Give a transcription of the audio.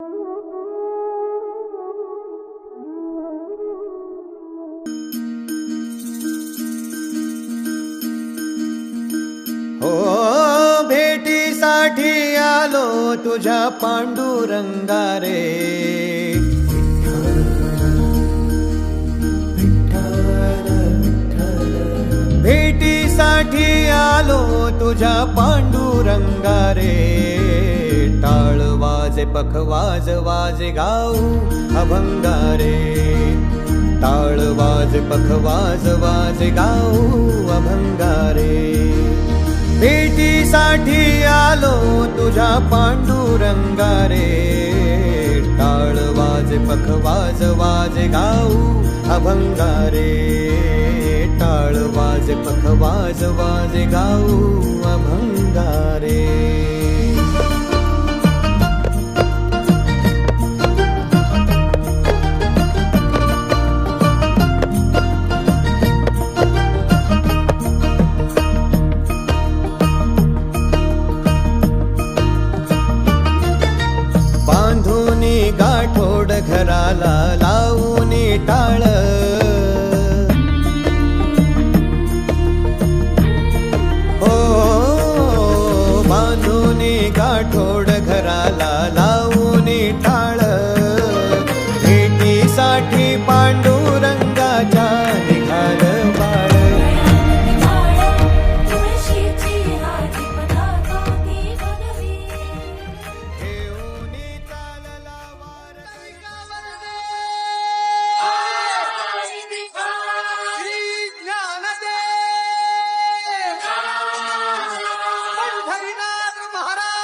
हो भेटीसाठी आलो तुझ्या पांडुरंगा रे. भेटीसाठी आलो तुझ्या पांडुरंगा रे. वाजे पख वाज वाजे गाऊ अभंगारे. टाळ वाजे पख वाज वाजे गाऊ अभंगारे. भेटीसाठी आलो तुझ्या पांडुरंगारे. ताळ टाळ वाजे पख वाज वाजे गाऊ अभंगारे. टाळ वाजे पख वाज वाजे गाऊ अभंगारे. घराला लावून टाळ. हो बांधूनी गाठो 하라!